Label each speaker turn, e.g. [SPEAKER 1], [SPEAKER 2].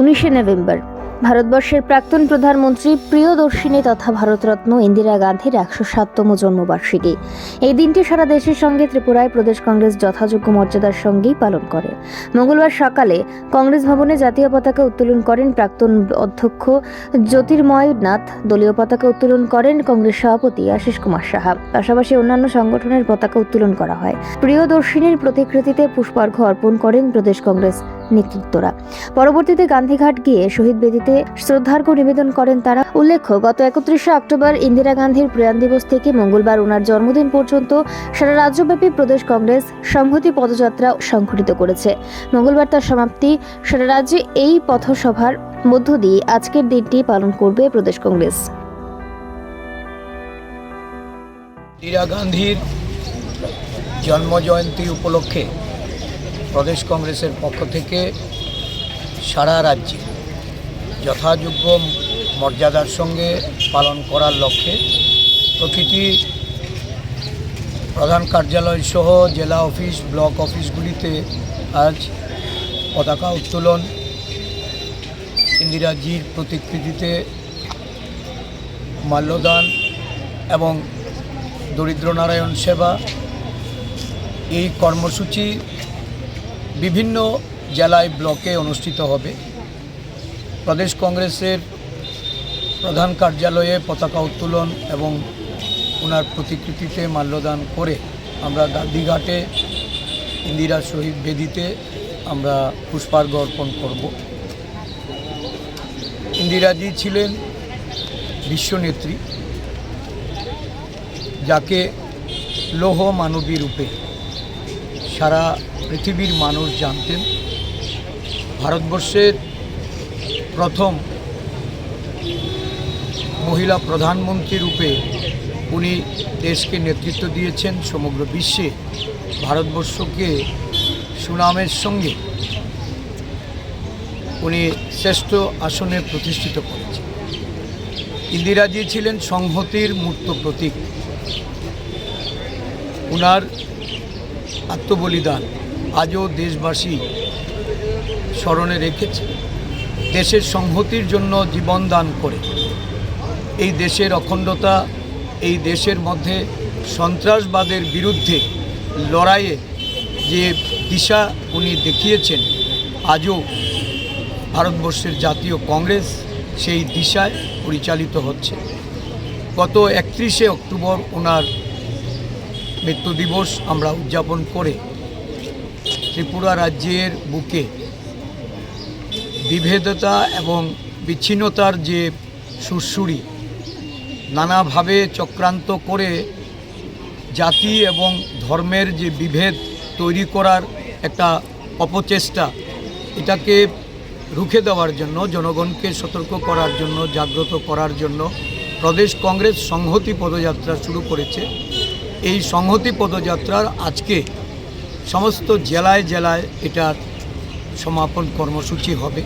[SPEAKER 1] উনিশে নভেম্বর। ভারতবর্ষের প্রাক্তন প্রধানমন্ত্রী প্রিয়দর্শিনী তথা ভারতরত্ন ইন্দিরা গান্ধীর একশো সাততম জন্মবার্ষিকী। এই দিনটি সারা দেশের সঙ্গে ত্রিপুরায় প্রদেশ কংগ্রেস যথাযোগ্য মর্যাদার সঙ্গেই পালন করে। মঙ্গলবার সকালে কংগ্রেস ভবনে জাতীয় পতাকা উত্তোলন করেন প্রাক্তন অধ্যক্ষ জ্যোতির্ময় নাথ, দলীয় পতাকা উত্তোলন করেন কংগ্রেস সভাপতি আশিস কুমার সাহা। পাশাপাশি অন্যান্য সংগঠনের পতাকা উত্তোলন করা হয়। প্রিয়দর্শিনীর প্রতিকৃতিতে পুষ্পার্ঘ্য অর্পণ করেন প্রদেশ কংগ্রেস নেতৃত্বরা। পরবর্তীতে গান্ধীঘাট গিয়ে শহীদ বেদিতে শ্রদ্ধার্ঘ্য নিবেদন করেন তারা। উল্লেখ্য, গত একত্রিশে অক্টোবর ইন্দিরা গান্ধীর প্রয়াণ দিবস থেকে মঙ্গলবার ওনার জন্মদিন পর্যন্ত সারা রাজ্যব্যাপী প্রদেশ কংগ্রেস সংহতি পদযাত্রা সংঘটিত করেছে। মঙ্গলবার তার সমাপ্তি, সারা রাজ্যে এই পথসভার মধ্য দিয়ে আজকের দিনটি পালন করবে প্রদেশ কংগ্রেস।
[SPEAKER 2] ইন্দিরা গান্ধীর জন্মজয়ন্তী উপলক্ষে প্রদেশ কংগ্রেসের পক্ষ থেকে সারা রাজ্যে যথাযোগ্য মর্যাদার সঙ্গে পালন করার লক্ষ্যে প্রতিটি প্রধান কার্যালয় সহ জেলা অফিস, ব্লক অফিসগুলিতে আজ পতাকা উত্তোলন, ইন্দিরাজির প্রতিকৃতিতে মাল্যদান এবং দরিদ্র নারায়ণ সেবা। এই কর্মসূচি বিভিন্ন জেলায় ব্লকে অনুষ্ঠিত হবে। প্রদেশ কংগ্রেসের প্রধান কার্যালয়ে পতাকা উত্তোলন এবং ওনার প্রতিকৃতিতে মাল্যদান করে আমরা গান্ধীঘাটে ইন্দিরা শহীদ বেদিতে আমরা পুষ্পার্ঘ্য অর্পণ করব। ইন্দিরাজি ছিলেন বিশ্বনেত্রী যাকে লৌহ মানবী রূপে সারা পৃথিবীর মানুষ জানতেন। ভারতবর্ষের প্রথম মহিলা প্রধানমন্ত্রী রূপে উনি দেশকে নেতৃত্ব দিয়েছেন সমগ্র বিশ্বে। ভারতবর্ষকে সুনামের সঙ্গে উনি শ্রেষ্ঠ আসনে প্রতিষ্ঠিত করেছেন। ইন্দিরাজি ছিলেন সংহতির মূর্ত প্রতীক। উনার আত্মবলিদান আজও দেশবাসী স্মরণে রেখেছে। দেশের সংহতির জন্য জীবন দান করে। এই দেশের অখণ্ডতা, এই দেশের মধ্যে সন্ত্রাসবাদের বিরুদ্ধে লড়াইয়ে যে দিশা উনি দেখিয়েছেন, আজও ভারতবর্ষের জাতীয় কংগ্রেস সেই দিশায় পরিচালিত হচ্ছে। গত একত্রিশে অক্টোবর ওনার মৃত্যু দিবস আমরা উদযাপন করে ত্রিপুরা রাজ্যের বুকে বিভেদতা এবং বিচ্ছিন্নতার যে সুরসুরি, নানাভাবে চক্রান্ত করে জাতি এবং ধর্মের যে বিভেদ তৈরি করার একটা অপচেষ্টা, এটাকে রুখে দেওয়ার জন্য, জনগণকে সতর্ক করার জন্য, জাগ্রত করার জন্য প্রদেশ কংগ্রেস সংহতি পদযাত্রা শুরু করেছে। এই সংহতি পদযাত্রার আজকে সমস্ত জেলায় জেলায় এটার সমাপন কর্মসূচি হবে।